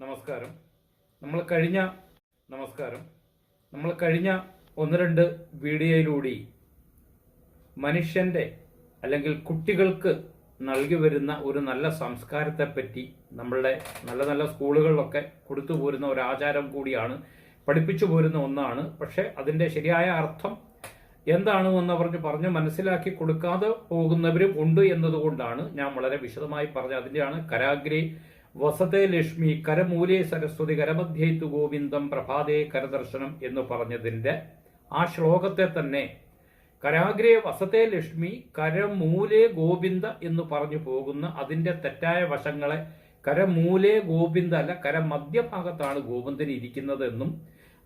നമസ്കാരം. നമ്മൾ കഴിഞ്ഞ നമസ്കാരം. നമ്മൾ കഴിഞ്ഞ ഒന്ന് രണ്ട് വീഡിയോയിലൂടെ മനുഷ്യന്റെ അല്ലെങ്കിൽ കുട്ടികൾക്ക് നൽകി വരുന്ന ഒരു നല്ല സംസ്കാരത്തെ പറ്റി നമ്മളുടെ നല്ല നല്ല സ്കൂളുകളിലൊക്കെ കൊടുത്തു പോരുന്ന ഒരു ആചാരം കൂടിയാണ് പഠിപ്പിച്ചു പോരുന്ന ഒന്നാണ്. പക്ഷെ അതിന്റെ ശരിയായ അർത്ഥം എന്താണ് എന്ന് പറഞ്ഞ് പറഞ്ഞ് മനസ്സിലാക്കി കൊടുക്കാതെ പോകുന്നവരും ഉണ്ട് എന്നതുകൊണ്ടാണ് ഞാൻ വളരെ വിശദമായി പറഞ്ഞത്. അതിന്റെയാണ് കരാഗ്രേ വസതേ ലക്ഷ്മി കരമൂലേ സരസ്വതി കരമധ്യേത്തു ഗോവിന്ദം പ്രഭാതേ കരദർശനം എന്ന് പറഞ്ഞതിന്റെ ആ ശ്ലോകത്തെ തന്നെ കരാഗ്രേ വസതേ ലക്ഷ്മി കരമൂലേ ഗോവിന്ദ എന്ന് പറഞ്ഞു പോകുന്ന അതിന്റെ തെറ്റായ വശങ്ങളെ കരമൂലേ ഗോവിന്ദ അല്ല കരമധ്യഭാഗത്താണ് ഗോവിന്ദൻ ഇരിക്കുന്നത് എന്നും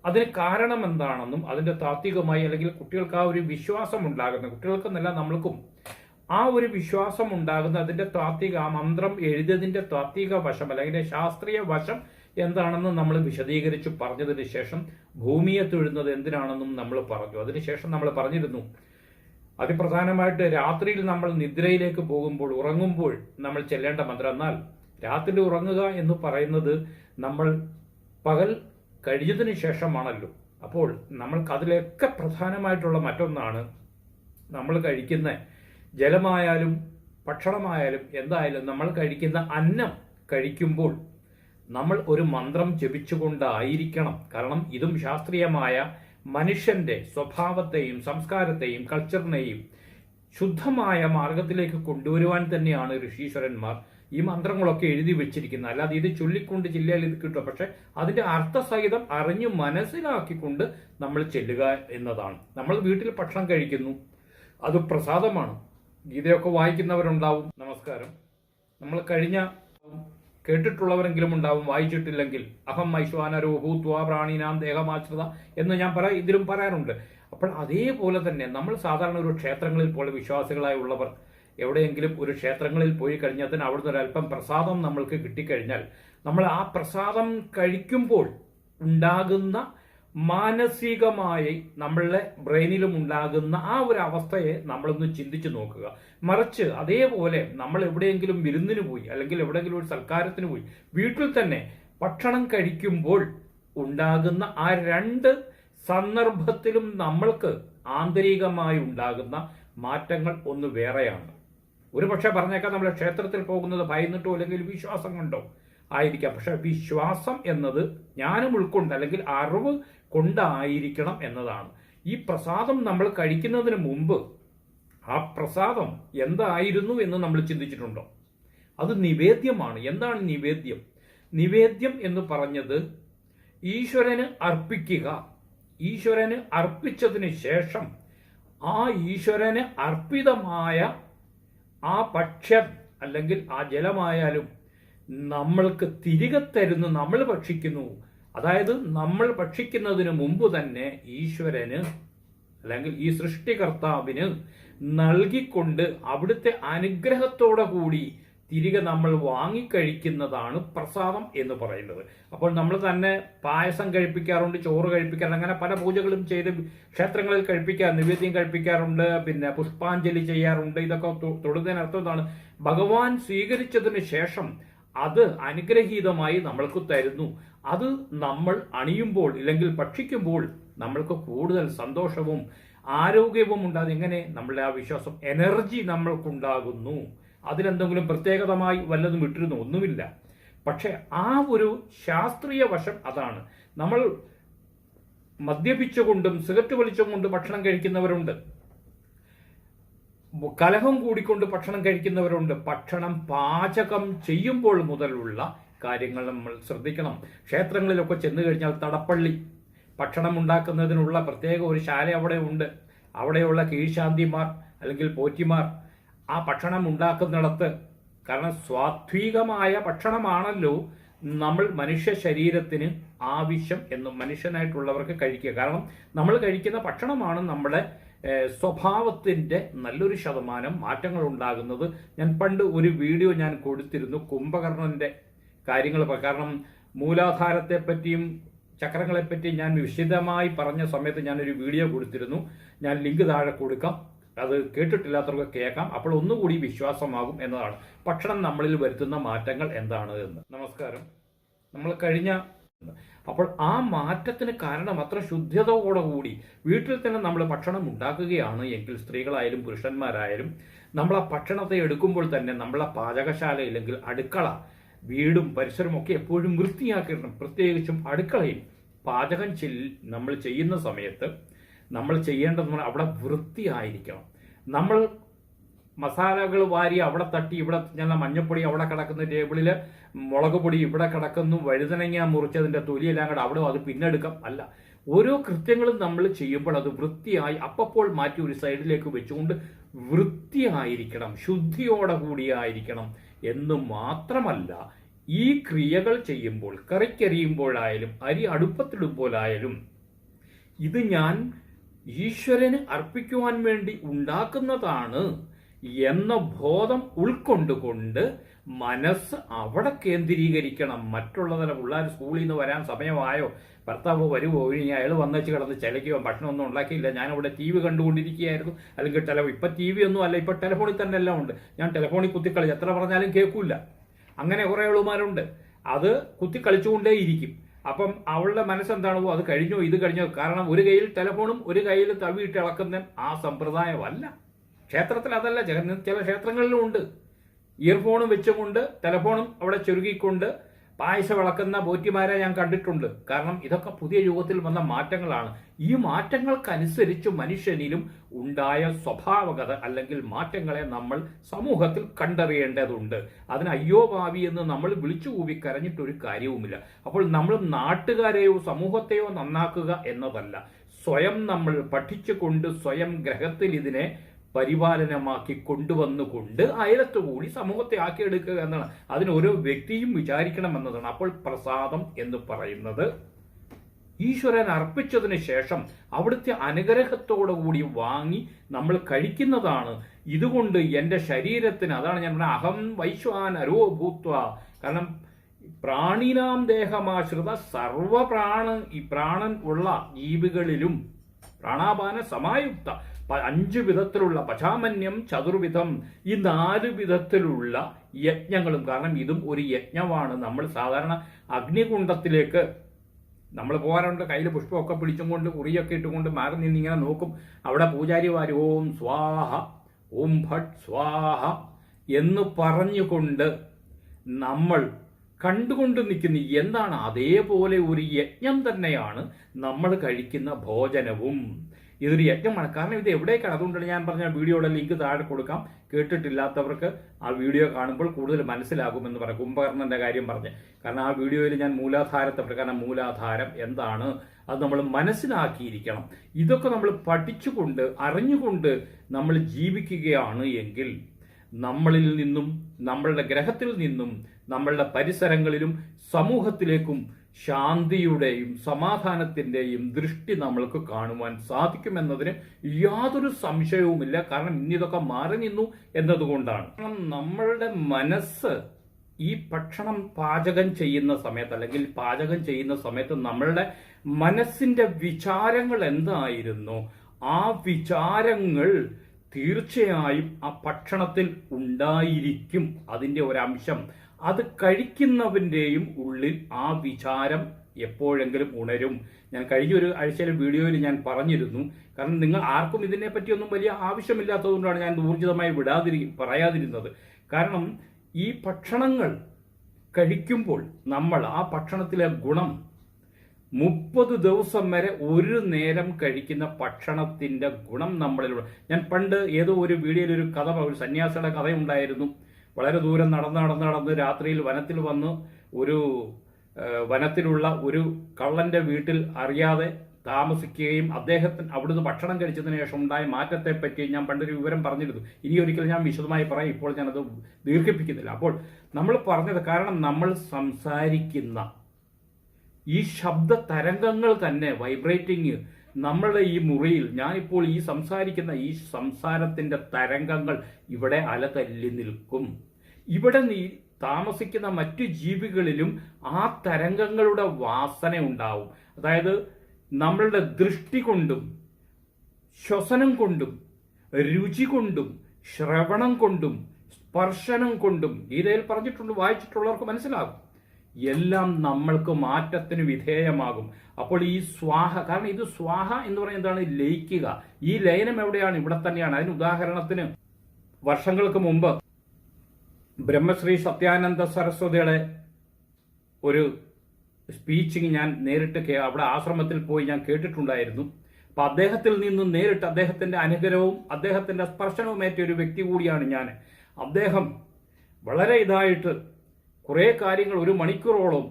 അതിന് കാരണം എന്താണെന്നും അതിന്റെ താത്വികമായി അല്ലെങ്കിൽ കുട്ടികൾക്ക് ആ ഒരു വിശ്വാസം ഉണ്ടാകുന്ന കുട്ടികൾക്കെന്നല്ല നമ്മൾക്കും ആ ഒരു വിശ്വാസം ഉണ്ടാകുന്ന അതിന്റെ താത്വിക ആ മന്ത്രം എഴുതിയതിന്റെ താത്വിക വശം അല്ലെങ്കിൽ ശാസ്ത്രീയ വശം എന്താണെന്ന് നമ്മൾ വിശദീകരിച്ചു പറഞ്ഞതിന് ശേഷം ഭൂമിയെ തൊഴുന്നത് എന്തിനാണെന്നും നമ്മൾ പറഞ്ഞു. അതിനുശേഷം നമ്മൾ പറഞ്ഞിരുന്നു അതിപ്രധാനമായിട്ട് രാത്രിയിൽ നമ്മൾ നിദ്രയിലേക്ക് പോകുമ്പോൾ ഉറങ്ങുമ്പോൾ നമ്മൾ ചെല്ലേണ്ട മന്ത്രം. എന്നാൽ രാത്രി ഉറങ്ങുക എന്ന് പറയുന്നത് നമ്മൾ പകൽ കഴിഞ്ഞതിന് ശേഷമാണല്ലോ. അപ്പോൾ നമ്മൾക്ക് അതിലൊക്കെ പ്രധാനമായിട്ടുള്ള മറ്റൊന്നാണ് നമ്മൾ കഴിക്കുന്ന ജലമായാലും ഭക്ഷണമായാലും എന്തായാലും നമ്മൾ കഴിക്കുന്ന അന്നം കഴിക്കുമ്പോൾ നമ്മൾ ഒരു മന്ത്രം ജപിച്ചുകൊണ്ടായിരിക്കണം. കാരണം ഇതും ശാസ്ത്രീയമായ മനുഷ്യന്റെ സ്വഭാവത്തെയും സംസ്കാരത്തെയും കൾച്ചറിനെയും ശുദ്ധമായ മാർഗത്തിലേക്ക് കൊണ്ടുവരുവാൻ തന്നെയാണ് ഋഷീശ്വരന്മാർ ഈ മന്ത്രങ്ങളൊക്കെ എഴുതി വെച്ചിരിക്കുന്നത്. അല്ലാതെ ഇത് ചൊല്ലിക്കൊണ്ട് ജില്ലയിൽ ഇത് കിട്ടും. പക്ഷെ അതിന്റെ അർത്ഥസഹിതം അറിഞ്ഞു മനസ്സിലാക്കിക്കൊണ്ട് നമ്മൾ ചെല്ലുക എന്നതാണ്. നമ്മൾ വീട്ടിൽ ഭക്ഷണം കഴിക്കുന്നു. അത് പ്രസാദമാണ്. ഗീതയൊക്കെ വായിക്കുന്നവരുണ്ടാവും. നമസ്കാരം. നമ്മൾ കഴിഞ്ഞ കേട്ടിട്ടുള്ളവരെങ്കിലും ഉണ്ടാവും വായിച്ചിട്ടില്ലെങ്കിൽ. അഹം ഐശ്വാനരോ ഭൂത്വ പ്രാണീനാം ദേഹമാശ്രിത എന്ന് ഞാൻ പറ ഇതിലും പറയാറുണ്ട്. അപ്പോൾ അതേപോലെ തന്നെ നമ്മൾ സാധാരണ ഒരു ക്ഷേത്രങ്ങളിൽ പോലെ വിശ്വാസികളായി ഉള്ളവർ എവിടെയെങ്കിലും ഒരു ക്ഷേത്രങ്ങളിൽ പോയി കഴിഞ്ഞാൽ തന്നെ അവിടുന്ന് ഒരു അല്പം പ്രസാദം നമ്മൾക്ക് കിട്ടിക്കഴിഞ്ഞാൽ നമ്മൾ ആ പ്രസാദം കഴിക്കുമ്പോൾ ഉണ്ടാകുന്ന മാനസികമായി നമ്മളുടെ ബ്രെയിനിലും ഉണ്ടാകുന്ന ആ ഒരു അവസ്ഥയെ നമ്മളൊന്ന് ചിന്തിച്ചു നോക്കുക. മറിച്ച് അതേപോലെ നമ്മൾ എവിടെയെങ്കിലും വിരുന്നിന് പോയി അല്ലെങ്കിൽ എവിടെയെങ്കിലും ഒരു സൽക്കാരത്തിന് പോയി വീട്ടിൽ തന്നെ ഭക്ഷണം കഴിക്കുമ്പോൾ ഉണ്ടാകുന്ന ആ രണ്ട് സന്ദർഭത്തിലും നമ്മൾക്ക് ആന്തരികമായി ഉണ്ടാകുന്ന മാറ്റങ്ങൾ ഒന്ന് വേറെയാണ്. ഒരു പക്ഷേ പറഞ്ഞേക്കാം നമ്മൾ ക്ഷേത്രത്തിൽ പോകുന്നത് ഭയന്നിട്ടോ അല്ലെങ്കിൽ വിശ്വാസം കൊണ്ടോ. ആയിരിക്കാം. പക്ഷെ വിശ്വാസം എന്നത് ജ്ഞാനം ഉൾക്കൊണ്ട് അല്ലെങ്കിൽ അറിവ് കൊണ്ടായിരിക്കണം എന്നതാണ്. ഈ പ്രസാദം നമ്മൾ കഴിക്കുന്നതിന് മുമ്പ് ആ പ്രസാദം എന്തായിരുന്നു എന്ന് നമ്മൾ ചിന്തിച്ചിട്ടുണ്ടോ? അത് നിവേദ്യമാണ്. എന്താണ് നിവേദ്യം? നിവേദ്യം എന്ന് പറഞ്ഞത് ഈശ്വരന് അർപ്പിക്കുക. ഈശ്വരന് അർപ്പിച്ചതിന് ശേഷം ആ ഈശ്വരന് അർപ്പിതമായ ആ ഭക്ഷ്യം അല്ലെങ്കിൽ ആ ജലമായാലും നമ്മൾക്ക് തിരികെ തരുന്നു നമ്മൾ ഭക്ഷിക്കുന്നു. അതായത് നമ്മൾ ഭക്ഷിക്കുന്നതിന് മുമ്പ് തന്നെ ഈശ്വരന് അല്ലെങ്കിൽ ഈ സൃഷ്ടികർത്താവിന് നൽകിക്കൊണ്ട് അവിടുത്തെ അനുഗ്രഹത്തോടെ കൂടി തിരികെ നമ്മൾ വാങ്ങിക്കഴിക്കുന്നതാണ് പ്രസാദം എന്ന് പറയുന്നത്. അപ്പോൾ നമ്മൾ തന്നെ പായസം കഴിപ്പിക്കാറുണ്ട് ചോറ് കഴിപ്പിക്കാറുണ്ട് അങ്ങനെ പല പൂജകളും ചെയ്ത് ക്ഷേത്രങ്ങളിൽ കഴിപ്പിക്കാർ നിവേദ്യം കഴിപ്പിക്കാറുണ്ട് പിന്നെ പുഷ്പാഞ്ജലി ചെയ്യാറുണ്ട്. ഇതൊക്കെ തൊടുന്നതിനർത്ഥം എന്താണ്? ഭഗവാൻ സ്വീകരിച്ചതിന് ശേഷം അത് അനുഗ്രഹീതമായി നമ്മൾക്ക് തരുന്നു. അത് നമ്മൾ അണിയുമ്പോൾ ഇല്ലെങ്കിൽ ഭക്ഷിക്കുമ്പോൾ നമ്മൾക്ക് കൂടുതൽ സന്തോഷവും ആരോഗ്യവും ഉണ്ടാകും. എങ്ങനെ? നമ്മളുടെ ആ വിശ്വാസം എനർജി നമ്മൾക്കുണ്ടാകുന്നു. അതിലെന്തെങ്കിലും പ്രത്യേകതമായി വല്ലതും ഇട്ടിരുന്നു? ഒന്നുമില്ല. പക്ഷെ ആ ഒരു ശാസ്ത്രീയ വശം അതാണ്. നമ്മൾ മദ്യപിച്ചുകൊണ്ടും സിഗരറ്റ് വലിച്ചുകൊണ്ടും ഭക്ഷണം കഴിക്കുന്നവരുണ്ട്. കലഹം കൂടിക്കൊണ്ട് ഭക്ഷണം കഴിക്കുന്നവരുണ്ട്. ഭക്ഷണം പാചകം ചെയ്യുമ്പോൾ മുതലുള്ള കാര്യങ്ങൾ നമ്മൾ ശ്രദ്ധിക്കണം. ക്ഷേത്രങ്ങളിലൊക്കെ ചെന്ന് കഴിഞ്ഞാൽ തടപ്പള്ളി. ഭക്ഷണം ഉണ്ടാക്കുന്നതിനുള്ള പ്രത്യേക ഒരു ശാല അവിടെ ഉണ്ട്. അവിടെയുള്ള കീഴ്ശാന്തിമാർ അല്ലെങ്കിൽ പോറ്റിമാർ ആ ഭക്ഷണം ഉണ്ടാക്കുന്നിടത്ത് കാരണം സ്വാത്വികമായ ഭക്ഷണമാണല്ലോ നമ്മൾ മനുഷ്യ ശരീരത്തിന് ആവശ്യം എന്ന് മനുഷ്യനായിട്ടുള്ളവർക്ക് കഴിക്കുക. കാരണം നമ്മൾ കഴിക്കുന്ന ഭക്ഷണമാണ് നമ്മുടെ ഏഹ്, സ്വഭാവത്തിന്റെ നല്ലൊരു ശതമാനം മാറ്റങ്ങൾ ഉണ്ടാകുന്നത് ഞാൻ പണ്ട് ഒരു വീഡിയോ ഞാൻ കൊടുത്തിരുന്നു കുംഭകർണന്റെ കാര്യങ്ങൾ കാരണം മൂലാധാരത്തെ പറ്റിയും ചക്രങ്ങളെ പറ്റി ഞാൻ വിശദമായി പറഞ്ഞ സമയത്ത് ഞാനൊരു വീഡിയോ കൊടുത്തിരുന്നു. ഞാൻ ലിങ്ക് താഴെ കൊടുക്കാം. അത് കേട്ടിട്ടില്ലാത്തവർക്ക് കേൾക്കാം. അപ്പോൾ ഒന്നുകൂടി വിശ്വാസമാകും എന്നതാണ്. ഭക്ഷണം നമ്മളിൽ വരുത്തുന്ന മാറ്റങ്ങൾ എന്താണ് എന്ന്. നമസ്കാരം. നമ്മൾ കഴിഞ്ഞ അപ്പോൾ ആ മാറ്റത്തിന് കാരണം അത്ര ശുദ്ധതയോടുകൂടി വീട്ടിൽ തന്നെ നമ്മൾ ഭക്ഷണം ഉണ്ടാക്കുകയാണ് എങ്കിൽ സ്ത്രീകളായാലും പുരുഷന്മാരായാലും നമ്മൾ ആ ഭക്ഷണത്തെ എടുക്കുമ്പോൾ തന്നെ നമ്മളെ പാചകശാല ഇല്ലെങ്കിൽ അടുക്കള വീടും പരിസരവും ഒക്കെ എപ്പോഴും വൃത്തിയാക്കിയിടണം. പ്രത്യേകിച്ചും അടുക്കളയിൽ പാചകം നമ്മൾ ചെയ്യുന്ന സമയത്ത് നമ്മൾ ചെയ്യേണ്ടതെന്ന് പറഞ്ഞാൽ അവിടെ വൃത്തിയായിരിക്കണം. നമ്മൾ മസാലകൾ വാരി അവിടെ തട്ടി ഇവിടെ ഞാൻ മഞ്ഞപ്പൊടി അവിടെ കിടക്കുന്ന ടേബിളിൽ മുളക് പൊടി ഇവിടെ കിടക്കുന്നു വഴുതനങ്ങ മുറിച്ചതിന്റെ തൊലിയെല്ലാം കൂടെ അവിടെ അത് പിന്നെടുക്കാം അല്ല ഓരോ കൃത്യങ്ങളും നമ്മൾ ചെയ്യുമ്പോൾ അത് വൃത്തിയായി അപ്പപ്പോൾ മാറ്റി ഒരു സൈഡിലേക്ക് വെച്ചുകൊണ്ട് വൃത്തിയായിരിക്കണം ശുദ്ധിയോടെ കൂടിയായിരിക്കണം എന്ന് മാത്രമല്ല ഈ ക്രിയകൾ ചെയ്യുമ്പോൾ കറിക്കരിയുമ്പോഴായാലും അരി അടുപ്പത്തിടുമ്പോഴായാലും ഇത് ഞാൻ ഈശ്വരന് അർപ്പിക്കുവാൻ വേണ്ടി ഉണ്ടാക്കുന്നതാണ് എന്ന ബോധം ഉൾക്കൊണ്ടുകൊണ്ട് മനസ്സ് അവിടെ കേന്ദ്രീകരിക്കണം. മറ്റുള്ളതിനെ പിള്ളേർ സ്കൂളിൽ നിന്ന് വരാൻ സമയമായോ? ഭർത്താവ് വരുമോ ഇനി അയാൾ വന്നേച്ച് കിടന്ന് ചിലയ്ക്കോ ഭക്ഷണമൊന്നും ഉണ്ടാക്കിയില്ല. ഞാനവിടെ ടി വി കണ്ടുകൊണ്ടിരിക്കുകയായിരുന്നു. അല്ലെങ്കിൽ ടെലഫോൺ ഇപ്പം ടി വി ഒന്നും അല്ല ഇപ്പം ടെലഫോണിൽ തന്നെ എല്ലാം ഉണ്ട്. ഞാൻ ടെലഫോണിൽ കുത്തിക്കളി എത്ര പറഞ്ഞാലും കേൾക്കില്ല അങ്ങനെ കുറേ ആളുമാരുണ്ട്. അത് കുത്തിക്കളിച്ചുകൊണ്ടേ ഇരിക്കും അപ്പം അവളുടെ മനസ്സെന്താണോ? അത് കഴിഞ്ഞോ? ഇത് കഴിഞ്ഞോ? കാരണം ഒരു കയ്യിൽ ടെലഫോണും ഒരു കയ്യിൽ തവിയിട്ട് ഇളക്കുന്ന ആ സമ്പ്രദായമല്ല. ക്ഷേത്രത്തിൽ അതല്ല ചില ക്ഷേത്രങ്ങളിലും ഉണ്ട്. ഇയർഫോണും വെച്ചുകൊണ്ട് ടെലഫോണും അവിടെ ചുരുക്കിക്കൊണ്ട് പായസ വിളക്കുന്ന പോറ്റിമാരെ ഞാൻ കണ്ടിട്ടുണ്ട്. കാരണം ഇതൊക്കെ പുതിയ യുഗത്തിൽ വന്ന മാറ്റങ്ങളാണ്. ഈ മാറ്റങ്ങൾക്കനുസരിച്ച് മനുഷ്യനിലും ഉണ്ടായ സ്വഭാവകത അല്ലെങ്കിൽ മാറ്റങ്ങളെ നമ്മൾ സമൂഹത്തിൽ കണ്ടറിയേണ്ടതുണ്ട്. അതിന് അയ്യോ ഭാവി എന്ന് നമ്മൾ വിളിച്ചു കൂവി കരഞ്ഞിട്ടൊരു കാര്യവുമില്ല. അപ്പോൾ നമ്മൾ നാട്ടുകാരെയോ സമൂഹത്തെയോ നന്നാക്കുക എന്നതല്ല. സ്വയം നമ്മൾ പഠിച്ചുകൊണ്ട് സ്വയം ഗ്രഹത്തിൽ ഇതിനെ പരിപാലനമാക്കി കൊണ്ടുവന്നുകൊണ്ട് അയലത്ത് കൂടി സമൂഹത്തെ ആക്കിയെടുക്കുക എന്നാണ് അതിന് ഓരോ വ്യക്തിയും വിചാരിക്കണം എന്നതാണ് അപ്പോൾ പ്രസാദം എന്ന് പറയുന്നത് ഈശ്വരൻ അർപ്പിച്ചതിന് ശേഷം അവിടുത്തെ അനുഗ്രഹത്തോടു കൂടി വാങ്ങി നമ്മൾ കഴിക്കുന്നതാണ്. ഇതുകൊണ്ട് എന്റെ ശരീരത്തിന് അതാണ് ഞാൻ പറഞ്ഞ അഹം വൈശ്വാൻ അരോഭൂത്വ കാരണം പ്രാണിനാം ദേഹമാശ്രിത സർവപ്രാണ ഈ പ്രാണൻ ഉള്ള ജീവികളിലും പ്രാണാപാന സമായുക്ത. അഞ്ച് വിധത്തിലുള്ള പശാമന്യം ചതുർവിധം ഈ നാല് വിധത്തിലുള്ള യജ്ഞങ്ങളും. കാരണം ഇതും ഒരു യജ്ഞമാണ്. നമ്മൾ സാധാരണ അഗ്നികുണ്ഡത്തിലേക്ക് നമ്മൾ പോകാറുണ്ട്. കയ്യിൽ പുഷ്പമൊക്കെ പിടിച്ചും കൊണ്ട് കുറിയൊക്കെ ഇട്ടുകൊണ്ട് മാറി നിന്നിങ്ങനെ നോക്കും. അവിടെ പൂജാരിമാർ ഓം സ്വാഹ ഓം ഭട്ട് സ്വാഹ എന്ന് പറഞ്ഞുകൊണ്ട് നമ്മൾ കണ്ടുകൊണ്ട് നിൽക്കുന്ന. എന്താണ്? അതേപോലെ ഒരു യജ്ഞം തന്നെയാണ് നമ്മൾ കഴിക്കുന്ന ഭോജനവും. ഇതൊരു യജ്ഞമാണ് കാരണം ഇത് എവിടേക്കാണ് അതുകൊണ്ടാണ് ഞാൻ പറഞ്ഞ വീഡിയോയുടെ ലിങ്ക് താഴെ കൊടുക്കാം. കേട്ടിട്ടില്ലാത്തവർക്ക് ആ വീഡിയോ കാണുമ്പോൾ കൂടുതൽ മനസ്സിലാകുമെന്ന് പറയാം കുംഭകർണന്റെ കാര്യം പറഞ്ഞ്. കാരണം ആ വീഡിയോയിൽ ഞാൻ മൂലാധാരത്തെ കാരണം മൂലാധാരം എന്താണ്? അത് നമ്മൾ മനസ്സിലാക്കിയിരിക്കണം. ഇതൊക്കെ നമ്മൾ പഠിച്ചുകൊണ്ട് അറിഞ്ഞുകൊണ്ട് നമ്മൾ ജീവിക്കുകയാണ് എങ്കിൽ നമ്മളിൽ നിന്നും നമ്മളുടെ ഗ്രഹത്തിൽ നിന്നും നമ്മളുടെ പരിസരങ്ങളിലും സമൂഹത്തിലേക്കും ശാന്തിയുടെയും സമാധാനത്തിന്റെയും ദൃഷ്ടി നമ്മൾക്ക് കാണുവാൻ സാധിക്കുമെന്നതിന് യാതൊരു സംശയവുമില്ല. കാരണം ഇന്നിതൊക്കെ മാറി നിന്നു എന്നതുകൊണ്ടാണ്. നമ്മളുടെ മനസ്സ് ഈ ഭക്ഷണം പാചകം ചെയ്യുന്ന സമയത്ത് അല്ലെങ്കിൽ പാചകം ചെയ്യുന്ന സമയത്ത് നമ്മളുടെ മനസ്സിന്റെ വിചാരങ്ങൾ എന്തായിരുന്നു? ആ വിചാരങ്ങൾ തീർച്ചയായും ആ ഭക്ഷണത്തിൽ ഉണ്ടായിരിക്കും. അതിന്റെ ഒരംശം. അത് കഴിക്കുന്നവന്റെയും ഉള്ളിൽ ആ വിചാരം എപ്പോഴെങ്കിലും ഉണരും. ഞാൻ കഴിഞ്ഞ ഒരു ആഴ്ചയിലെ വീഡിയോയിൽ ഞാൻ പറഞ്ഞിരുന്നു. കാരണം നിങ്ങൾ ആർക്കും ഇതിനെ പറ്റിയൊന്നും വലിയ ആവശ്യമില്ലാത്തതുകൊണ്ടാണ് ഞാൻ ഊർജിതമായി വിടാതിരി പറയാതിരുന്നത്. കാരണം ഈ ഭക്ഷണങ്ങൾ കഴിക്കുമ്പോൾ നമ്മൾ ആ ഭക്ഷണത്തിലെ ഗുണം മുപ്പത് ദിവസം വരെ ഒരു നേരം കഴിക്കുന്ന ഭക്ഷണത്തിന്റെ ഗുണം നമ്മളിലൂടെ ഞാൻ പണ്ട് ഏതോ ഒരു വീഡിയോയിൽ ഒരു കഥ ഒരു സന്യാസിയുടെ കഥയുണ്ടായിരുന്നു. വളരെ ദൂരം നടന്ന് നടന്ന് നടന്ന് രാത്രിയിൽ വനത്തിൽ വന്ന് ഒരു വനത്തിലുള്ള ഒരു കള്ളന്റെ വീട്ടിൽ അറിയാതെ താമസിക്കുകയും അദ്ദേഹത്തിന് അവിടുന്ന് ഭക്ഷണം കഴിച്ചതിന് ശേഷം ഉണ്ടായ മാറ്റത്തെ പറ്റി ഞാൻ പണ്ടൊരു വിവരം പറഞ്ഞിരുന്നു. ഇനി ഒരിക്കലും ഞാൻ വിശദമായി പറയാം. ഇപ്പോൾ ഞാനത് ദീർഘിപ്പിക്കുന്നില്ല. അപ്പോൾ നമ്മൾ പറഞ്ഞത് കാരണം നമ്മൾ സംസാരിക്കുന്ന ഈ ശബ്ദ തരംഗങ്ങൾ തന്നെ വൈബ്രേറ്റിംഗ് നമ്മളുടെ ഈ മുറിയിൽ ഞാനിപ്പോൾ ഈ സംസാരിക്കുന്ന ഈ സംസാരത്തിന്റെ തരംഗങ്ങൾ ഇവിടെ അലതല്ലി നിൽക്കും. ഇവിടെ നീ താമസിക്കുന്ന മറ്റു ജീവികളിലും ആ തരംഗങ്ങളുടെ വാസന ഉണ്ടാവും. അതായത് നമ്മളുടെ ദൃഷ്ടി കൊണ്ടും ശ്വസനം കൊണ്ടും രുചി കൊണ്ടും ശ്രവണം കൊണ്ടും സ്പർശനം കൊണ്ടും ഗീതയിൽ പറഞ്ഞിട്ടുണ്ട് വായിച്ചിട്ടുള്ളവർക്ക് മനസ്സിലാകും. എല്ലാം നമ്മൾക്ക് മാറ്റത്തിന് വിധേയമാകും. അപ്പോൾ ഈ സ്വാഹ കാരണം ഇത് സ്വാഹ എന്ന് പറയുന്നത് എന്താണ് ലയിക്കുക. ഈ ലയനം എവിടെയാണ്? ഇവിടെ തന്നെയാണ്. അതിന് ഉദാഹരണത്തിന് വർഷങ്ങൾക്ക് മുമ്പ് ബ്രഹ്മശ്രീ സത്യാനന്ദ സരസ്വതിയുടെ ഒരു സ്പീച്ചിങ് ഞാൻ നേരിട്ട് അവിടെ ആശ്രമത്തിൽ പോയി ഞാൻ കേട്ടിട്ടുണ്ടായിരുന്നു. അപ്പൊ അദ്ദേഹത്തിൽ നിന്ന് നേരിട്ട് അദ്ദേഹത്തിന്റെ അനുഗ്രഹവും അദ്ദേഹത്തിന്റെ സ്പർശനവും ഏറ്റ ഒരു വ്യക്തി കൂടിയാണ് ഞാൻ. അദ്ദേഹം വളരെ ഇതായിട്ട് കുറേ കാര്യങ്ങൾ ഒരു മണിക്കൂറോളം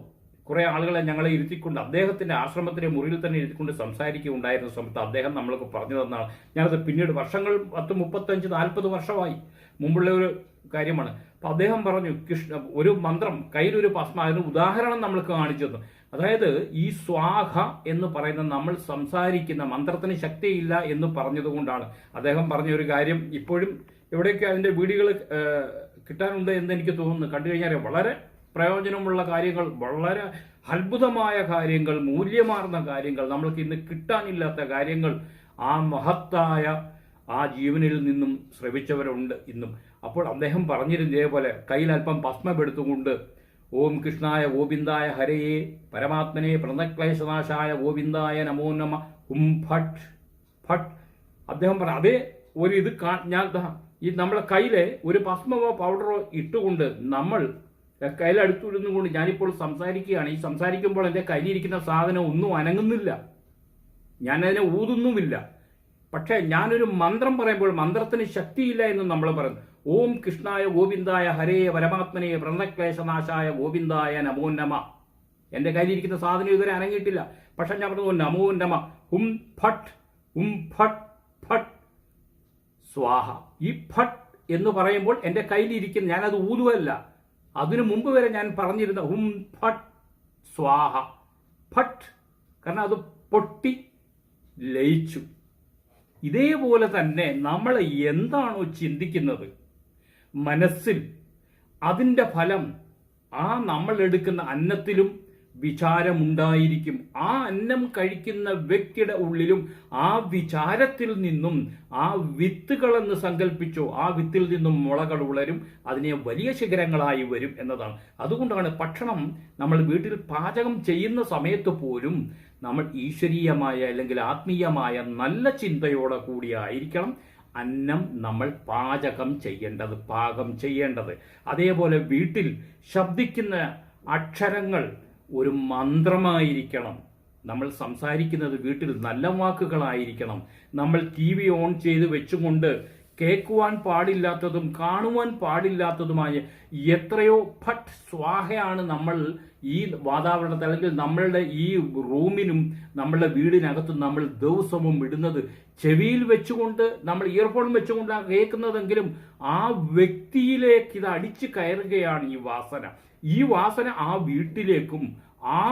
കുറേ ആളുകളെ ഞങ്ങളെ ഇരുത്തിക്കൊണ്ട് അദ്ദേഹത്തിന്റെ ആശ്രമത്തിലെ മുറിയിൽ തന്നെ ഇരുത്തിക്കൊണ്ട് സംസാരിക്കുകയുണ്ടായിരുന്ന സമയത്ത് അദ്ദേഹം നമ്മൾക്ക് പറഞ്ഞു തന്നാണ് ഞാനത് പിന്നീട് വർഷങ്ങൾ പത്ത് മുപ്പത്തഞ്ച് നാൽപ്പത് വർഷമായി മുമ്പുള്ള ഒരു കാര്യമാണ്. അപ്പം അദ്ദേഹം പറഞ്ഞു കൃഷ്ണ ഒരു മന്ത്രം കയ്യിലൊരു ഭസ്മ അതിന് ഉദാഹരണം നമ്മൾ കാണിച്ചു തന്നു. അതായത് ഈ സ്വാഹ എന്ന് പറയുന്ന നമ്മൾ സംസാരിക്കുന്ന മന്ത്രത്തിന് ശക്തിയില്ല എന്ന് പറഞ്ഞതുകൊണ്ടാണ്. അദ്ദേഹം പറഞ്ഞ ഒരു കാര്യം ഇപ്പോഴും എവിടെയൊക്കെ അതിന്റെ വീഡിയോകൾ കിട്ടാനുണ്ട് എന്ന് എനിക്ക് തോന്നുന്നു. കണ്ടു കഴിഞ്ഞാൽ വളരെ പ്രയോജനമുള്ള കാര്യങ്ങൾ വളരെ അത്ഭുതമായ കാര്യങ്ങൾ മൂല്യമാർന്ന കാര്യങ്ങൾ നമ്മൾക്ക് ഇന്ന് കിട്ടാനില്ലാത്ത കാര്യങ്ങൾ ആ മഹത്തായ ആ ജീവനിൽ നിന്നും ശ്രവിച്ചവരുണ്ട് ഇന്നും. അപ്പോൾ അദ്ദേഹം പറഞ്ഞിരുന്ന ഇതേപോലെ കയ്യിൽ അല്പം ഭസ്മമെടുത്തുകൊണ്ട് ഓം കൃഷ്ണായ ഗോവിന്ദായ ഹരയെ പരമാത്മനെ പ്രണക്ലേശനാശായ ഗോവിന്ദായ നമോ നമ ഹും ഭട്ട് ഭട്ട് അദ്ദേഹം പറഞ്ഞു അതേ ഒരു ഇത് ഞാൻ ഈ നമ്മളെ കയ്യിലെ ഒരു ഭസ്മമോ പൗഡറോ ഇട്ടുകൊണ്ട് നമ്മൾ കയ്യിലടുത്തിരുന്നു കൊണ്ട് ഞാനിപ്പോൾ സംസാരിക്കുകയാണ്. ഈ സംസാരിക്കുമ്പോൾ എന്റെ കയ്യിലിരിക്കുന്ന സാധനം ഒന്നും അനങ്ങുന്നില്ല. ഞാനതിനെ ഊതുന്നുമില്ല. പക്ഷേ ഞാനൊരു മന്ത്രം പറയുമ്പോൾ മന്ത്രത്തിന് ശക്തിയില്ല എന്ന് നമ്മൾ പറയുന്നു. ഓം കൃഷ്ണായ ഗോവിന്ദായ ഹരേയ പരമാത്മനെ വ്രണക്ലേശനാശായ ഗോവിന്ദായ നമോ നമ. എന്റെ കയ്യിലിരിക്കുന്ന സാധനം ഇതുവരെ അനങ്ങിയിട്ടില്ല. പക്ഷെ ഞാൻ പറഞ്ഞു നമോ നമ. ഹും ഫട്ട്. ഹും ഫട്ട് ഫട്ട്. സ്വാഹ. ഈ ഫട്ട് എന്ന് പറയുമ്പോൾ എന്റെ കയ്യിലിരിക്കുന്ന ഞാനത് ഊതുവല്ല അതിനു മുമ്പ് വരെ ഞാൻ പറഞ്ഞിരുന്ന ഹും ഭട്ട് സ്വാഹ. ഭട്ട് കാരണം അത് പൊട്ടി ലയിച്ചു. ഇതേപോലെ തന്നെ നമ്മൾ എന്താണോ ചിന്തിക്കുന്നത്? മനസ്സിൽ അതിന്റെ ഫലം ആ നമ്മൾ എടുക്കുന്ന അന്നത്തിലും വിചാരമുണ്ടായിരിക്കും. ആ അന്നം കഴിക്കുന്ന വ്യക്തിയുടെ ഉള്ളിലും ആ വിചാരത്തിൽ നിന്നും ആ വിത്തുകളെന്ന് സങ്കല്പിച്ചോ ആ വിത്തിൽ നിന്നും മുളകൾ ഉളരും അതിനെ വലിയ ശിഖരങ്ങളായി വരും എന്നതാണ്. അതുകൊണ്ടാണ് ഭക്ഷണം നമ്മൾ വീട്ടിൽ പാചകം ചെയ്യുന്ന സമയത്ത് പോലും നമ്മൾ ഈശ്വരീയമായ അല്ലെങ്കിൽ ആത്മീയമായ നല്ല ചിന്തയോടെ കൂടിയായിരിക്കണം അന്നം നമ്മൾ പാചകം ചെയ്യേണ്ടത് പാകം ചെയ്യേണ്ടത്. അതേപോലെ വീട്ടിൽ ശബ്ദിക്കുന്ന അക്ഷരങ്ങൾ ഒരു മന്ത്രമായിരിക്കണം. നമ്മൾ സംസാരിക്കുന്നത് വീട്ടിൽ നല്ല വാക്കുകളായിരിക്കണം. നമ്മൾ ടി വി ഓൺ ചെയ്ത് വെച്ചുകൊണ്ട് കേൾക്കുവാൻ പാടില്ലാത്തതും കാണുവാൻ പാടില്ലാത്തതുമായ എത്രയോ ഭട്ട് സ്വാഹയാണ് നമ്മൾ ഈ വാതാവരണത്തിൽ അല്ലെങ്കിൽ നമ്മളുടെ ഈ റൂമിനും നമ്മളുടെ വീടിനകത്തും നമ്മൾ ദിവസവും ഇടുന്നത് ചെവിയിൽ വെച്ചുകൊണ്ട് നമ്മൾ ഇയർഫോൺ വെച്ചുകൊണ്ടാണ് കേൾക്കുന്നതെങ്കിലും ആ വ്യക്തിയിലേക്ക് ഇത് അടിച്ചു കയറുകയാണ് ഈ വാസന. ഈ വാസന ആ വീട്ടിലേക്കും ആ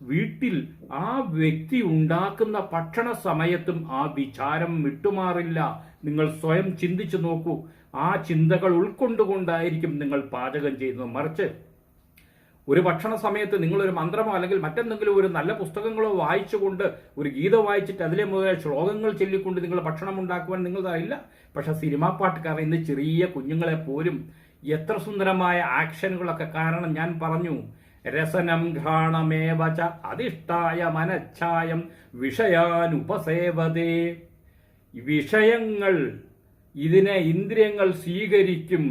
വീട്ടിൽ ആ വ്യക്തി ഉണ്ടാക്കുന്ന ഭക്ഷണ സമയത്തും ആ വിചാരം വിട്ടുമാറില്ല. നിങ്ങൾ സ്വയം ചിന്തിച്ചു നോക്കൂ. ആ ചിന്തകൾ ഉൾക്കൊണ്ടുകൊണ്ടായിരിക്കും നിങ്ങൾ പാചകം ചെയ്യുന്നത്. മറിച്ച് ഒരു ഭക്ഷണ സമയത്ത് നിങ്ങളൊരു മന്ത്രമോ അല്ലെങ്കിൽ മറ്റെന്തെങ്കിലും ഒരു നല്ല പുസ്തകങ്ങളോ വായിച്ചുകൊണ്ട് ഒരു ഗീത വായിച്ചിട്ട് അതിലെ മുതൽ ശ്ലോകങ്ങൾ ചൊല്ലിക്കൊണ്ട് നിങ്ങൾ ഭക്ഷണം ഉണ്ടാക്കുവാൻ നിങ്ങളതായില്ല പക്ഷെ സിനിമാ പാട്ടുകാർ ഇന്ന് ചെറിയ കുഞ്ഞുങ്ങളെ പോലും എത്ര സുന്ദരമായ ആക്ഷനുകളൊക്കെ കാരണം ഞാൻ പറഞ്ഞു. രസനം ഘാണമേവച അധിഷ്ഠായ മനച്ഛായം വിഷയാനുപസേവതേ. വിഷയങ്ങൾ ഇതിനെ ഇന്ദ്രിയങ്ങൾ സ്വീകരിക്കും.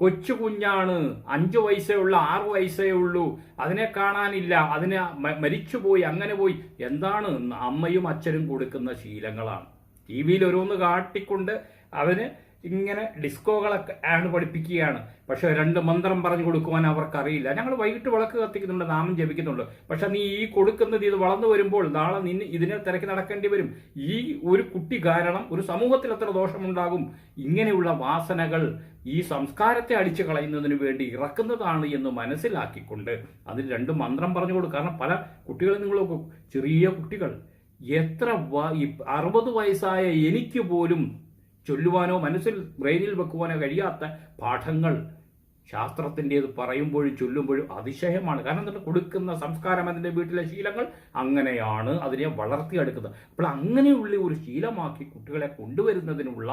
കൊച്ചു കുഞ്ഞാണ്. അഞ്ചു വയസ്സേ ഉള്ളൂ ആറ് വയസ്സേ ഉള്ളൂ. അതിനെ കാണാനില്ല. അതിനെ മരിച്ചുപോയി അങ്ങനെ പോയി. എന്താണ്? അമ്മയും അച്ഛനും കൊടുക്കുന്ന ശീലങ്ങളാണ്. ടി വിയിൽ ഓരോന്ന് കാട്ടിക്കൊണ്ട് അവന് ഇങ്ങനെ ഡിസ്കോകളൊക്കെ ആണ് പഠിപ്പിക്കുകയാണ്. പക്ഷേ രണ്ട് മന്ത്രം പറഞ്ഞു കൊടുക്കുവാൻ അവർക്കറിയില്ല. ഞങ്ങൾ വൈകിട്ട് വിളക്ക് കത്തിക്കുന്നുണ്ട് നാമം ജപിക്കുന്നുണ്ട്. പക്ഷെ നീ ഈ കൊടുക്കുന്നത് ഇത് വളർന്നു വരുമ്പോൾ നാളെ നിന്നെ ഇതിനെ തിരക്കി നടക്കേണ്ടി വരും. ഈ ഒരു കുട്ടി കാരണം ഒരു സമൂഹത്തിൽ എത്ര ദോഷമുണ്ടാകും? ഇങ്ങനെയുള്ള വാസനകൾ ഈ സംസ്കാരത്തെ അടിച്ചു കളയുന്നതിന് വേണ്ടി ഇറക്കുന്നതാണ് എന്ന് മനസ്സിലാക്കിക്കൊണ്ട് അതിൽ രണ്ട് മന്ത്രം പറഞ്ഞു കൊടുക്കും. കാരണം പല കുട്ടികളും നിങ്ങൾ ചെറിയ കുട്ടികൾ. എത്ര അറുപത് വയസ്സായ എനിക്ക് പോലും ചൊല്ലുവാനോ മനസ്സിൽ ബ്രെയിനിൽ വെക്കുവാനോ കഴിയാത്ത പാഠങ്ങൾ ശാസ്ത്രത്തിന്റെത് പറയുമ്പോഴും ചൊല്ലുമ്പോഴും അതിശയമാണ്. കാരണം എന്താണ്? കൊടുക്കുന്ന സംസ്കാരം അതിന്റെ വീട്ടിലെ ശീലങ്ങൾ അങ്ങനെയാണ് അതിനെ വളർത്തിയെടുക്കുന്നത്. അപ്പോൾ അങ്ങനെയുള്ള ഒരു ശീലമാക്കി കുട്ടികളെ കൊണ്ടുവരുന്നതിനുള്ള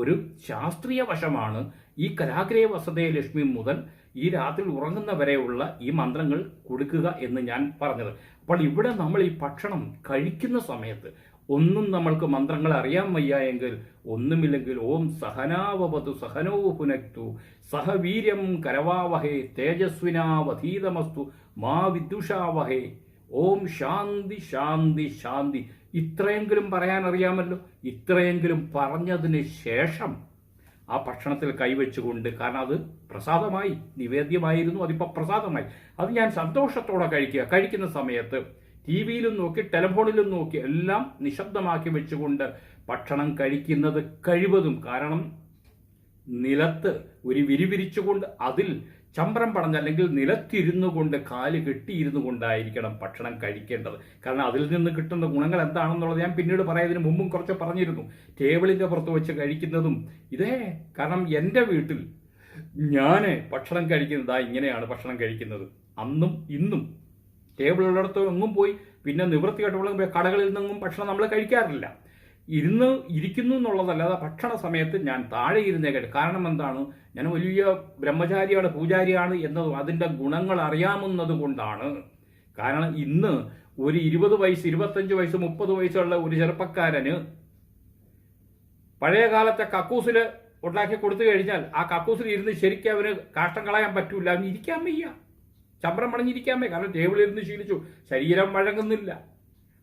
ഒരു ശാസ്ത്രീയ വശമാണ് ഈ കലാഗ്രയ വസതയെ ലക്ഷ്മി മുതൽ ഈ രാത്രി ഉറങ്ങുന്നവരെയുള്ള ഈ മന്ത്രങ്ങൾ കൊടുക്കുക എന്ന് ഞാൻ പറഞ്ഞത്. അപ്പോൾ ഇവിടെ നമ്മൾ ഈ ഭക്ഷണം കഴിക്കുന്ന സമയത്ത് ഒന്നും നമ്മൾക്ക് മന്ത്രങ്ങൾ അറിയാൻ വയ്യ എങ്കിൽ ഒന്നുമില്ലെങ്കിൽ ഓം സഹനാവതു സഹനോ പുനക്തു സഹവീര്യം കരവാവഹേ തേജസ്വിനാവധീതമസ്തു മാ വിദ്യുഷാവഹേ ഓം ശാന്തി ശാന്തി ശാന്തി. ഇത്രയെങ്കിലും പറയാൻ അറിയാമല്ലോ. ഇത്രയെങ്കിലും പറഞ്ഞതിന് ശേഷം ആ ഭക്ഷണത്തിൽ കൈവച്ചുകൊണ്ട് കാരണം അത് പ്രസാദമായി നിവേദ്യമായിരുന്നു അതിപ്പോൾ പ്രസാദമായി. അത് ഞാൻ സന്തോഷത്തോടെ കഴിക്കുക. കഴിക്കുന്ന സമയത്ത് ടി വിയിലും നോക്കി ടെലിഫോണിലും നോക്കി എല്ലാം നിശബ്ദമാക്കി വെച്ചുകൊണ്ട് ഭക്ഷണം കഴിക്കുന്നത് കഴിവതും. കാരണം നിലത്ത് ഒരു വിരിവിരിച്ചുകൊണ്ട് അതിൽ ചമ്പ്രം പടഞ്ഞ അല്ലെങ്കിൽ നിലത്തിരുന്നു കൊണ്ട് കാൽ കെട്ടിയിരുന്നു കൊണ്ടായിരിക്കണം ഭക്ഷണം കഴിക്കേണ്ടത്. കാരണം അതിൽ നിന്ന് കിട്ടുന്ന ഗുണങ്ങൾ എന്താണെന്നുള്ളത് ഞാൻ പിന്നീട് പറയുന്നതിന് മുമ്പും കുറച്ച് പറഞ്ഞിരുന്നു. ടേബിളിന്റെ പുറത്ത് വെച്ച് കഴിക്കുന്നതും ഇതേ. കാരണം എന്റെ വീട്ടിൽ ഞാൻ ഭക്ഷണം കഴിക്കുന്നത് ഇങ്ങനെയാണ് ഭക്ഷണം കഴിക്കുന്നത്. അന്നും ഇന്നും ടേബിളുള്ളിടത്ത് എങ്ങും പോയി പിന്നെ നിവൃത്തിയായിട്ടുള്ള കടകളിൽ നിന്നും ഭക്ഷണം നമ്മൾ കഴിക്കാറില്ല. ഇരുന്ന് ഇരിക്കുന്നു എന്നുള്ളതല്ലാതെ ഭക്ഷണ സമയത്ത് ഞാൻ താഴെ ഇരുന്നേ കഴി കാരണം എന്താണ്? ഞാൻ വലിയ ബ്രഹ്മചാരിയാണ് പൂജാരിയാണ് എന്നതും അതിന്റെ ഗുണങ്ങൾ അറിയാമെന്നത് കൊണ്ടാണ്. കാരണം ഇന്ന് ഒരു ഇരുപത് വയസ്സ് ഇരുപത്തഞ്ച് വയസ്സ് മുപ്പത് വയസ്സുള്ള ഒരു ചെറുപ്പക്കാരന് പഴയ കാലത്തെ കക്കൂസിൽ ഉണ്ടാക്കി കൊടുത്തു കഴിഞ്ഞാൽ ആ കക്കൂസിൽ ഇരുന്ന് ശരിക്കും അവന് കാഷ്ടം കളയാൻ പറ്റൂല അവന് ഇരിക്കാൻ വയ്യ. ചമ്രം പണഞ്ഞിരിക്കാൻ വയ്യ കാരണം ടേബിളിൽ ഇരുന്ന് ശീലിച്ചു. ശരീരം വഴങ്ങുന്നില്ല.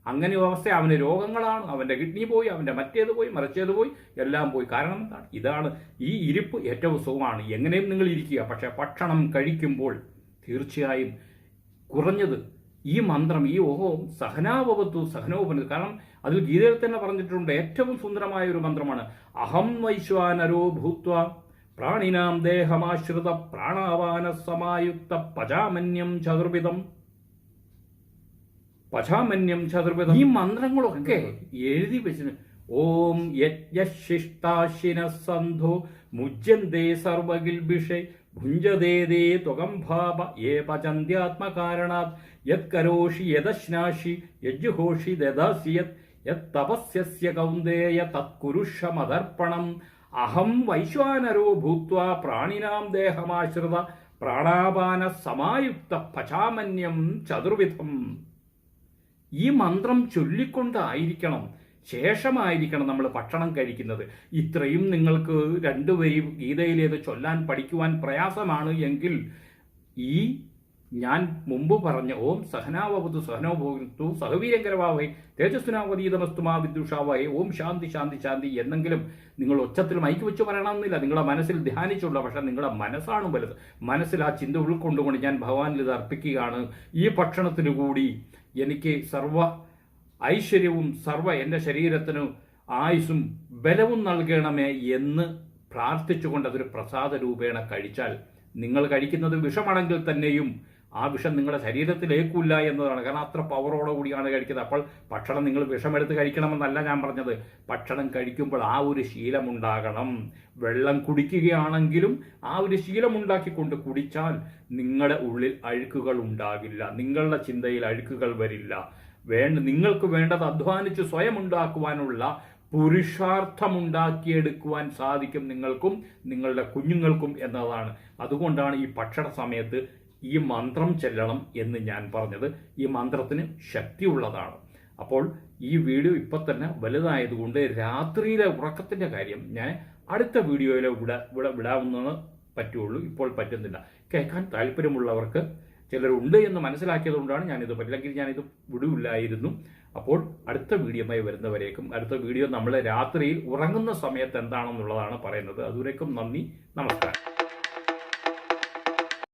അങ്ങനെ അവസ്ഥ. അവന് രോഗങ്ങളാണ്. അവന്റെ കിഡ്നി പോയി അവന്റെ മറ്റേത് പോയി മറിച്ചേത് പോയി എല്ലാം പോയി. കാരണം എന്താണ്? ഇതാണ് ഈ ഇരിപ്പ് ഏറ്റവും സുഖമാണ്. എങ്ങനെയും നിങ്ങൾ ഇരിക്കുക. പക്ഷേ ഭക്ഷണം കഴിക്കുമ്പോൾ തീർച്ചയായും കുറഞ്ഞത് ഈ മന്ത്രം ഈ ഓഹവും സഹനാവവത്തു സഹനോപനത്. കാരണം അതിൽ ഗീതയിൽ തന്നെ പറഞ്ഞിട്ടുണ്ട് ഏറ്റവും സുന്ദരമായ ഒരു മന്ത്രമാണ്. അഹം വൈശ്വാനരോ ഭൂത്വ പ്രാണിനാം ദേഹമാശ്രിത പ്രാണാവാന സമായുക്ത പചാമന്യം ചതുർവിധം. പചാമന്യം ചതുർവിധം. ഈ മന്ത്രങ്ങളൊക്കെ എഴുതി വെച്ചിന്. ഓം യജ്ഞശിഷ്ടാശിന സന്ധു മുജ്യന്തേ സർവഗിൽബിഷേ ഭുഞ്ചതേ ത്വകം ഭാവ ഏ പചന്ത്യാത്മകാരണാത് യത് കരോഷി യദശ്നാശി യജ്ജുഹോഷി ദദാസി യത് യത് തപസ്യസ്യ കൗന്ദേയ തത്കുരുഷമതർപ്പണം. അഹം വൈശ്വാനരോ ഭൂത്വ പ്രാണിനാം ദേഹമാശ്രിത പ്രാണാപാന സമായുക്ത പചാമന്യം ചതുർവിധം. ഈ മന്ത്രം ചൊല്ലിക്കൊണ്ടായിരിക്കണം ശേഷമായിരിക്കണം നമ്മൾ ഭക്ഷണം കഴിക്കുന്നത്. ഇത്രയും നിങ്ങൾക്ക് രണ്ടുപേരും ഗീതയിലേത് ചൊല്ലാൻ പഠിക്കുവാൻ പ്രയാസമാണ് എങ്കിൽ ഈ ഞാൻ മുമ്പ് പറഞ്ഞ ഓം സഹനാവതു സഹനോഭോഗത്തു സഹവീരങ്കരവാവേ തേജസ്വിനാവതീതമസ്തുമാ വിദ്യുഷാവായി ഓം ശാന്തി ശാന്തി ശാന്തി എന്നെങ്കിലും നിങ്ങൾ ഒച്ചത്തിൽ മൈക്ക് വെച്ച് പറയണമെന്നില്ല. നിങ്ങളുടെ മനസ്സിൽ ധ്യാനിച്ചുള്ള പക്ഷേ നിങ്ങളുടെ മനസ്സാണ് വലുത്. മനസ്സിൽ ആ ചിന്ത ഉൾക്കൊണ്ടുകൊണ്ട് ഞാൻ ഭഗവാനിൽ ഇത് അർപ്പിക്കുകയാണ്. ഈ ഭക്ഷണത്തിന് കൂടി എനിക്ക് സർവ ഐശ്വര്യവും സർവ എന്റെ ശരീരത്തിന് ആയുസ്സും ബലവും നൽകണമേ എന്ന് പ്രാർത്ഥിച്ചുകൊണ്ട് അതൊരു പ്രസാദ രൂപേണ കഴിച്ചാൽ നിങ്ങൾ കഴിക്കുന്നത് വിഷമാണെങ്കിൽ തന്നെയും ആ വിഷം നിങ്ങളുടെ ശരീരത്തിലേക്കില്ല എന്നതാണ്. കാരണം അത്ര പവറോടെ കൂടിയാണ് കഴിക്കുന്നത്. അപ്പോൾ ഭക്ഷണം നിങ്ങൾ വിഷമെടുത്ത് കഴിക്കണമെന്നല്ല ഞാൻ പറഞ്ഞത്. ഭക്ഷണം കഴിക്കുമ്പോൾ ആ ഒരു ശീലമുണ്ടാകണം. വെള്ളം കുടിക്കുകയാണെങ്കിലും ആ ഒരു ശീലമുണ്ടാക്കിക്കൊണ്ട് കുടിച്ചാൽ നിങ്ങളുടെ ഉള്ളിൽ അഴുക്കുകൾ ഉണ്ടാകില്ല. നിങ്ങളുടെ ചിന്തയിൽ അഴുക്കുകൾ വരില്ല. വേണ്ട നിങ്ങൾക്ക് വേണ്ടത് അധ്വാനിച്ച് സ്വയം ഉണ്ടാക്കുവാനുള്ള പുരുഷാർത്ഥമുണ്ടാക്കിയെടുക്കുവാൻ സാധിക്കും നിങ്ങൾക്കും നിങ്ങളുടെ കുഞ്ഞുങ്ങൾക്കും എന്നതാണ്. അതുകൊണ്ടാണ് ഈ ഭക്ഷണ സമയത്ത് ഈ മന്ത്രം ചെല്ലണം എന്ന് ഞാൻ പറഞ്ഞത് ഈ മന്ത്രത്തിന് ശക്തിയുള്ളതാണ്. അപ്പോൾ ഈ വീഡിയോ ഇപ്പം തന്നെ വലുതായതുകൊണ്ട് രാത്രിയിലെ ഉറക്കത്തിന്റെ കാര്യം ഞാൻ അടുത്ത വീഡിയോയിലെ വിട വിട വിടാവുന്നതാണ് പറ്റുള്ളൂ. ഇപ്പോൾ പറ്റുന്നില്ല. കേൾക്കാൻ താല്പര്യമുള്ളവർക്ക് ചിലരുണ്ട് എന്ന് മനസ്സിലാക്കിയതുകൊണ്ടാണ് ഞാനിത് പറ്റില്ലെങ്കിൽ ഞാനിത് വിടില്ലായിരുന്നു. അപ്പോൾ അടുത്ത വീഡിയോമായി വരുന്നവരേക്കും അടുത്ത വീഡിയോ നമ്മൾ രാത്രിയിൽ ഉറങ്ങുന്ന സമയത്ത് എന്താണെന്നുള്ളതാണ് പറയുന്നത്. അതുവരേക്കും നന്ദി. നമസ്കാരം.